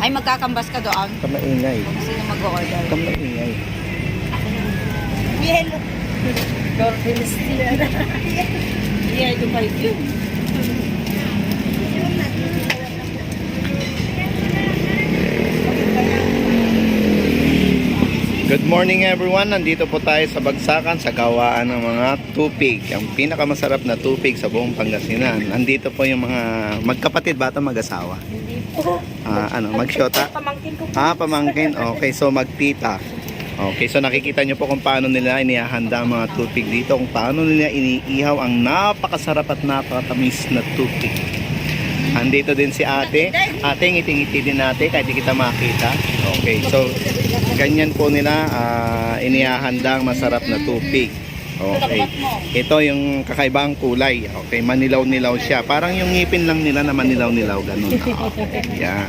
Ay, magkakambas ka doon. Kamaingay. Kung sino mag-order. Kamaingay. Hello. Dorfilis Yeah, ito ba yun? Good morning everyone. Nandito po tayo sa Bagsakan sa gawaan ng mga tupig. Ang pinakamasarap na tupig sa buong Pangasinan. Nandito po yung mga magkapatid bata mag-asawa. Ah, ano, magsyota? Pamangkin ko. Ah, pamangkin. Okay, so magtita. Okay, so nakikita nyo po kung paano nila inihahanda ang mga tupig dito, kung paano nila iniihaw ang napakasarap at napakatamis na tupig. Andito din si ate. Ate, ngiting-ngiti din natin kahit di kita makita. Okay, so ganyan po nila ah, inihahanda ang masarap na tupig. Okay. Ito yung kakaibang kulay. Okay, manilaw-nilaw siya. Parang yung ngipin lang nila na manilaw-nilaw ganun. Okay. Yan.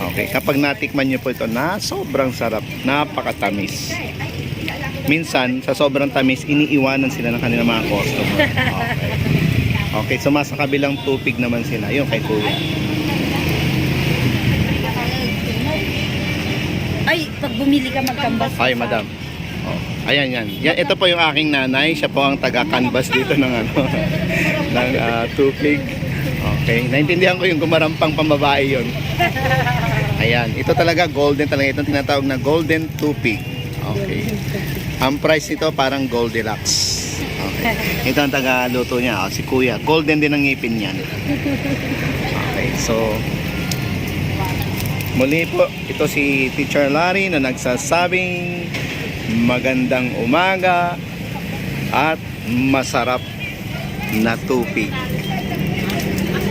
Okay, kapag natikman nyo po ito na sobrang sarap, napakatamis. Minsan, sa sobrang tamis, iniiwanan sila ng kanilang mga customer. Okay. Okay, so mas sa kabilang tupig naman sila. Yung kay Kuya. Ay, pag bumili ka magkambas. Ay, madam. Oh, ayan yan. yan. Ito po yung aking nanay. Siya po ang taga-canvas dito ng ano, ng ah, tupig. Okay. Naintindihan ko yung gumarampang pambabae yon. Ayan. Ito talaga golden talaga. Itong tinatawag na golden tupig. Okay. Ang price nito parang Goldilocks. Ito ang taga-luto niya. Oh, si Kuya. Golden din ang ngipin niyan. Okay. So, Muli po, ito si Teacher Larry na nagsasabing magandang umaga at masarap na tupig.